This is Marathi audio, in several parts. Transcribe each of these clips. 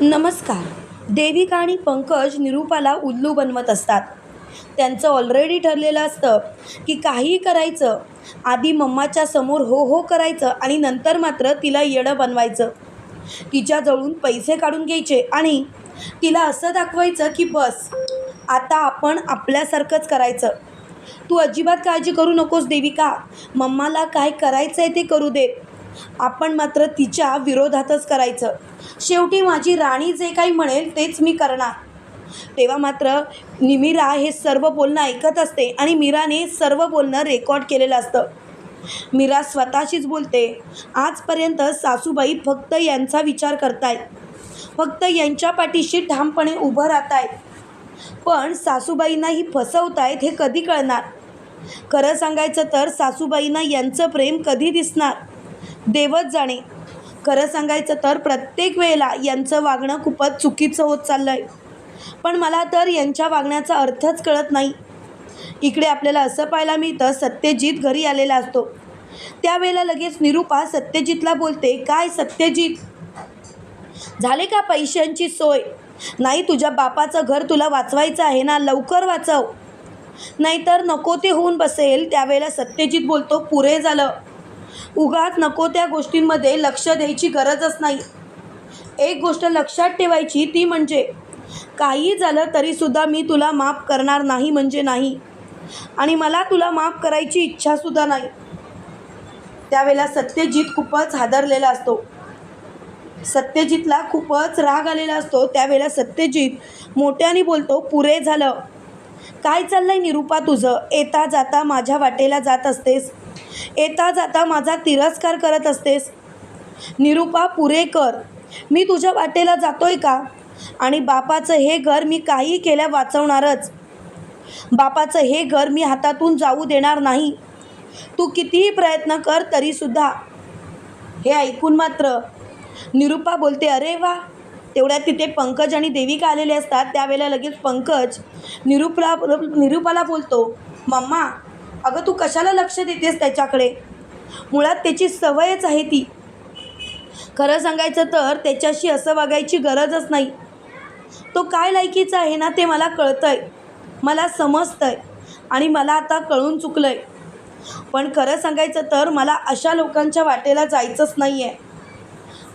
नमस्कार. देविका आणि पंकज निरूपाला उल्लू बनवत असतात. त्यांचं ऑलरेडी ठरलेलं असतं की काहीही करायचं आधी मम्माच्या समोर हो हो करायचं आणि नंतर मात्र तिला येडं बनवायचं. तिच्याजवळून पैसे काढून घ्यायचे आणि तिला असं दाखवायचं की बस आता आपण आपल्यासारखंच करायचं. तू अजिबात काळजी करू नकोस देविका. मम्माला काय करायचं आहे ते करू दे. आपण मात्र तिच्या विरोधातच करायचं. शेवटी माझी राणी जे काही म्हणेल तेच मी करणार. तेव्हा मात्र निमिरा हे सर्व बोलणं ऐकत असते आणि मीराने सर्व बोलणं रेकॉर्ड केलेलं असतं. मीरा स्वतःशीच बोलते आजपर्यंत सासूबाई फक्त यांचा विचार करतायत. फक्त यांच्या पाठीशी ठामपणे उभं राहत आहेत पण सासूबाईंनाही फसवतायत हे कधी कळणार? खरं सांगायचं तर सासूबाईंना यांचं प्रेम कधी दिसणार? देवत जाणे. खरं सांगायचं तर प्रत्येक वेळेला यांचं वागणं खूपच चुकीचं होत चाललं आहे पण मला तर यांच्या वागण्याचा अर्थच कळत नाही. इकडे आपल्याला असं पाहायला मिळतं सत्यजित घरी आलेला असतो. त्यावेळेला लगेच निरूपा सत्यजितला बोलते काय सत्यजित? झाले का पैशांची सोय? नाही तुझ्या बापाचं घर तुला वाचवायचं आहे ना लवकर वाचव. नाहीतर नको ते होऊन बसेल. त्यावेळेला सत्यजित बोलतो पुरे झालं. उगाच नको त्या गोष्टींमध्ये लक्ष द्यायची गरजच नाही. एक गोष्ट लक्षात ठेवायची ती म्हणजे काही झालं तरीसुद्धा मी तुला माफ करणार नाही म्हणजे नाही. आणि मला तुला माफ करायची इच्छासुद्धा नाही. त्यावेळेला सत्यजित खूपच हादरलेला असतो. सत्यजितला खूपच राग आलेला असतो. त्यावेळेला सत्यजित मोठ्याने बोलतो पुरे झालं. काय चाललंय निरूपा तुझं? येता जाता माझ्या वाटेला जात असतेस. येता जाता माझा तिरस्कार करत असतेस. निरूपा पुरे कर. मी तुझ्या वाटेला जातोय का? आणि बापाचं हे घर मी काही केल्या वाचवणारच. बापाचं हे घर मी हातातून जाऊ देणार नाही. तू कितीही प्रयत्न कर तरीसुद्धा. हे ऐकून मात्र निरूपा बोलते अरे वा! तेवढ्यात तिथे पंकज आणि देविका आलेले असतात. त्यावेळेला लगेच पंकज निरूपला निरूपाला बोलतो मम्मा अगं तू कशाला लक्ष देतेस त्याच्याकडे? मुळात त्याची सवयच आहे ती. खरं सांगायचं तर त्याच्याशी असं वागायची गरजच नाही. तो काय लायकीचा आहे ना ते मला कळतं आहे मला समजतं आहे आणि मला आता कळून चुकलं आहे पण खरं सांगायचं तर मला अशा लोकांच्या वाटेला जायचंच नाही आहे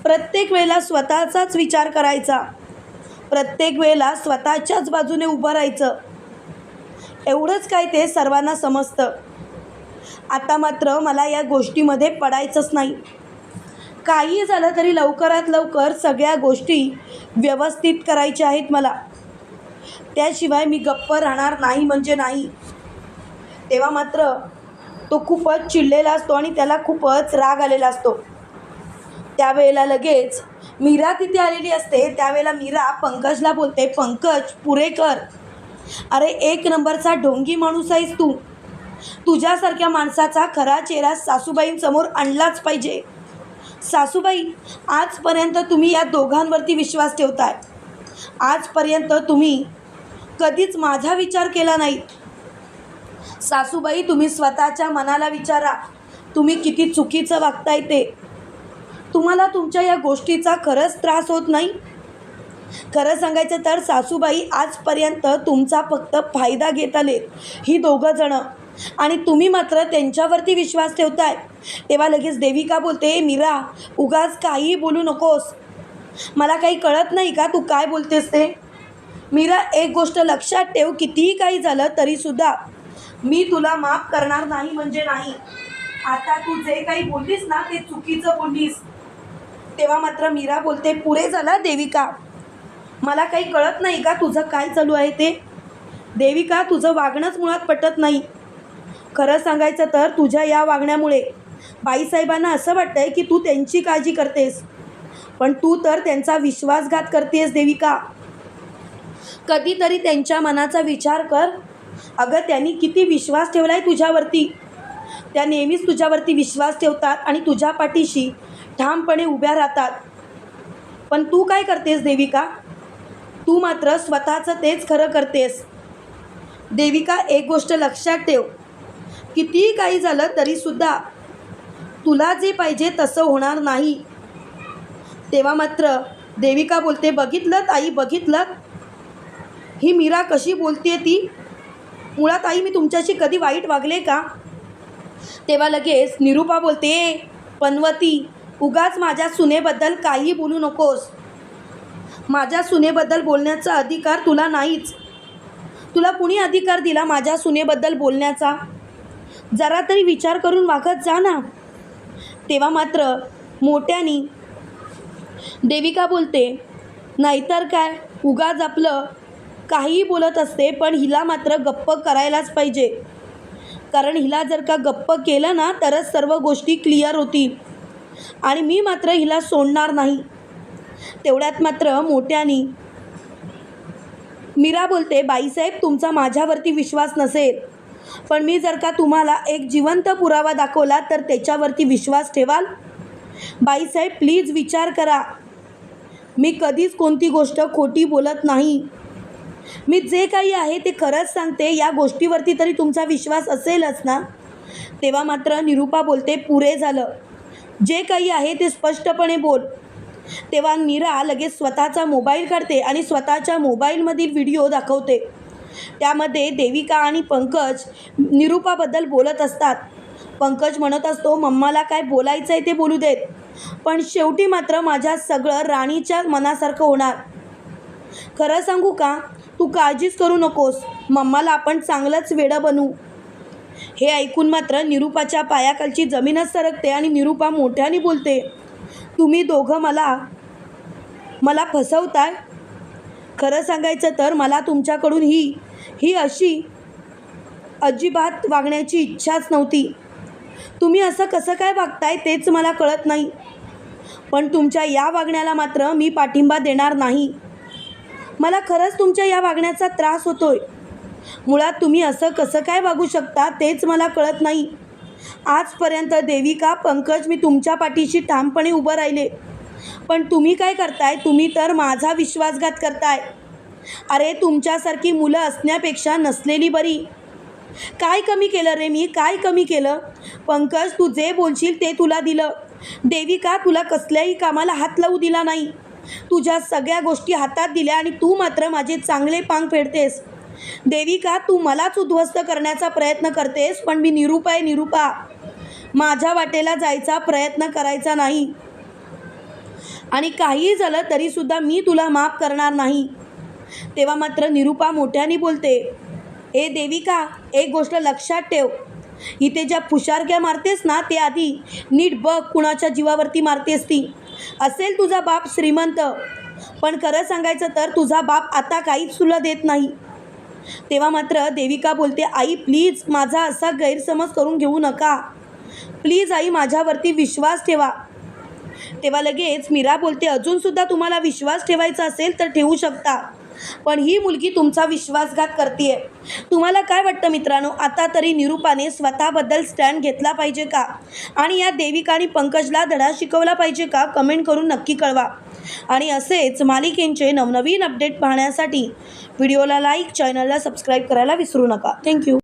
प्रत्येक वेळेला स्वतःचाच विचार करायचा. प्रत्येक वेळेला स्वतःच्याच बाजूने उभं राहायचं. एवढंच काय ते सर्वांना समजतं. आता मात्र मला या गोष्टीमध्ये पडायचंच नाही. काही झालं तरी लवकरात लवकर सगळ्या गोष्टी व्यवस्थित करायच्या आहेत मला. त्याशिवाय मी गप्प राहणार नाही म्हणजे नाही. तेव्हा मात्र तो खूपच चिडलेला असतो आणि त्याला खूपच राग आलेला असतो. त्यावेळेला लगेच मीरा तिथे आलेली असते. त्यावेळेला मीरा पंकजला बोलते पंकज पुरे कर. अरे एक नंबरचा ढोंगी माणूस आहेस तू. तुझ्यासारख्या माणसाचा खरा चेहरा सासूबाईंसमोर आणलाच पाहिजे. सासूबाई आजपर्यंत तुम्ही या दोघांवरती विश्वास ठेवताय. आजपर्यंत तुम्ही कधीच माझा विचार केला नाही. सासूबाई तुम्ही स्वतःच्या मनाला विचारा. तुम्ही किती चुकीचं वागताय ते. तुम्हाला तुमच्या या गोष्टीचा खरंच त्रास होत नाही? खरं सांगायचं तर सासूबाई आजपर्यंत तुमचा फक्त फायदा घेत आलेत ही दोघं जणं. आणि तुम्ही मात्र त्यांच्यावरती विश्वास ठेवताय. तेव्हा लगेच देविका बोलते मीरा उगाच काही बोलू नकोस. मला काही कळत नाही का तू काय बोलतेस ते? मीरा एक गोष्ट लक्षात ठेव कितीही काही झालं तरीसुद्धा मी तुला माफ करणार नाही म्हणजे नाही. आता तू जे काही बोललीस ना ते चुकीचं बोललीस. तेव्हा मात्र मीरा बोलते पुरे झाला देविका. मला काही कळत नाही का तुझं काय चालू आहे ते? देविका तुझं वागणंच मुळात पटत नाही. खरं सांगायचं तर तुझ्या या वागण्यामुळे बाईसाहेबांना असं वाटतं आहे की तू त्यांची काळजी करतेस. पण तू तर त्यांचा विश्वासघात करतेस देविका. कधीतरी त्यांच्या मनाचा विचार कर. अगं त्यांनी किती विश्वास ठेवला आहे तुझ्यावरती. त्या नेहमीच तुझ्यावरती विश्वास ठेवतात आणि तुझ्या पाठीशी ठामपणे उभ्या राहतात. पण तू काय करतेस देविका? तू मात्र स्वतःचं तेच खरं करतेस. देविका एक गोष्ट लक्षात ठेव. कितीही काही झालं तरीसुद्धा तुला जे पाहिजे तसं होणार नाही. तेव्हा मात्र देविका बोलते बघितलं आई बघितलं ही मीरा कशी बोलते ती? मुळात आई मी तुमच्याशी कधी वाईट वागले का? तेव्हा लगेच निरूपा बोलते पनवती उगाच माझ्या सुनेबद्दल काही बोलू नकोस. माझ्या सुनेबद्दल बोलण्याचा अधिकार तुला नाहीच. तुला कुणी अधिकार दिला माझ्या सुनेबद्दल बोलण्याचा? जरा तरी विचार करून वागत जा ना. तेव्हा मात्र मोठ्यानी देविका बोलते नाहीतर काय? उगाच आपलं काहीही बोलत असते पण हिला मात्र गप्प करायलाच पाहिजे. कारण हिला जर का गप्प केलं ना तरच सर्व गोष्टी क्लिअर होतील आणि मी मात्र हिला सोडणार नाही. तेवढ्यात मात्र मोठ्यानी मीरा बोलते बाईसाहेब तुमचा माझ्यावरती विश्वास नसेल. पण मी जर का तुम्हाला एक जिवंत पुरावा दाखवला तर त्याच्यावरती विश्वास ठेवाल? बाईसाहेब प्लीज विचार करा. मी कधीच कोणती गोष्ट खोटी बोलत नाही. मी जे काही आहे ते खरंच सांगते या गोष्टीवरती तरी तुमचा विश्वास असेलच ना? तेव्हा मात्र निरूपा बोलते पुरे झालं. जे काही आहे ते स्पष्टपणे बोल. तेव्हा मीरा लगेच स्वतःचा मोबाईल काढते आणि स्वतःच्या मोबाईलमधील व्हिडिओ दाखवते. त्यामध्ये देविका आणि पंकज निरूपाबद्दल बोलत असतात. पंकज म्हणत असतो मम्माला काय बोलायचं आहे ते बोलू देत. पण शेवटी मात्र माझ्या सगळं राणीच्या मनासारखं होणार. खरं सांगू का? तू काळजीच करू नकोस. मम्माला आपण चांगलंच वेडं बनवू हे ऐकून मात्र निरूपाच्या पायाखालची जमीनच सरकते आणि निरूपा मोठ्याने बोलते तुम्ही दोघं मला मला फसवताय? खरं सांगायचं तर मला तुमच्याकडून ही ही अशी अजिबात वागण्याची इच्छाच नव्हती. तुम्ही असं कसं काय वागताय तेच मला कळत नाही. पण तुमच्या या वागण्याला मात्र मी पाठिंबा देणार नाही. मला खरंच तुमच्या या वागण्याचा त्रास होतोय. मुळात तुम्ही असं कसं काय वागू शकता तेच मला कळत नाही. आजपर्यंत देविका पंकज मी तुमच्या पाठीशी ठामपणे उभं राहिले. पण तुम्ही काय करताय? तुम्ही तर माझा विश्वासघात करताय. अरे तुमच्यासारखी मुलं असण्यापेक्षा नसलेली बरी. काय कमी केलं रे मी? काय कमी केलं? पंकज तू जे बोलशील ते तुला दिलं. देविका तुला कसल्याही कामाला हात लावू दिला नाही. तुझ्या सगळ्या गोष्टी हातात दिल्या आणि तू मात्र माझे चांगले पांग फेडतेस. देविका तू मलाच उद्ध्वस्त करण्याचा प्रयत्न करतेस पण मी निरूपा आहे निरूपा. माझ्या वाटेला जायचा प्रयत्न करायचा नाही. आणि काहीही झालं तरीसुद्धा मी तुला माफ करणार नाही. तेव्हा मात्र निरूपा मोठ्याने बोलते ए देविका एक गोष्ट लक्षात ठेव. इथे ज्या फुशारक्या मारतेस ना ते आधी नीट बघ कुणाच्या जीवावरती मारतेस ती. असेल तुझा बाप श्रीमंत पण खरं सांगायचं तर तुझा बाप आता काहीच तुला देत नाही. तेव्हा मात्र देविका बोलते आई प्लीज माझा असा गैरसमज करून घेऊ नका. प्लीज आई माझ्यावरती विश्वास ठेवा. तेव्हा लगेच मीरा बोलते अजूनसुद्धा तुम्हाला विश्वास ठेवायचा असेल तर ठेवू शकता. पण ही मुलगी तुमचा विश्वासघात करते तुम्हाला काय वाटतं मित्रांनो? आता तरी निरूपाने स्वतःबद्दल स्टँड घेतला पाहिजे का? आणि या देविका आणि पंकजला धडा शिकवला पाहिजे का? कमेंट करून नक्की कळवा. आणि असेच मालिकेंचे नवनवीन अपडेट पाहण्यासाठी व्हिडिओला लाईक चॅनलला सबस्क्राईब करायला विसरू नका. थँक्यू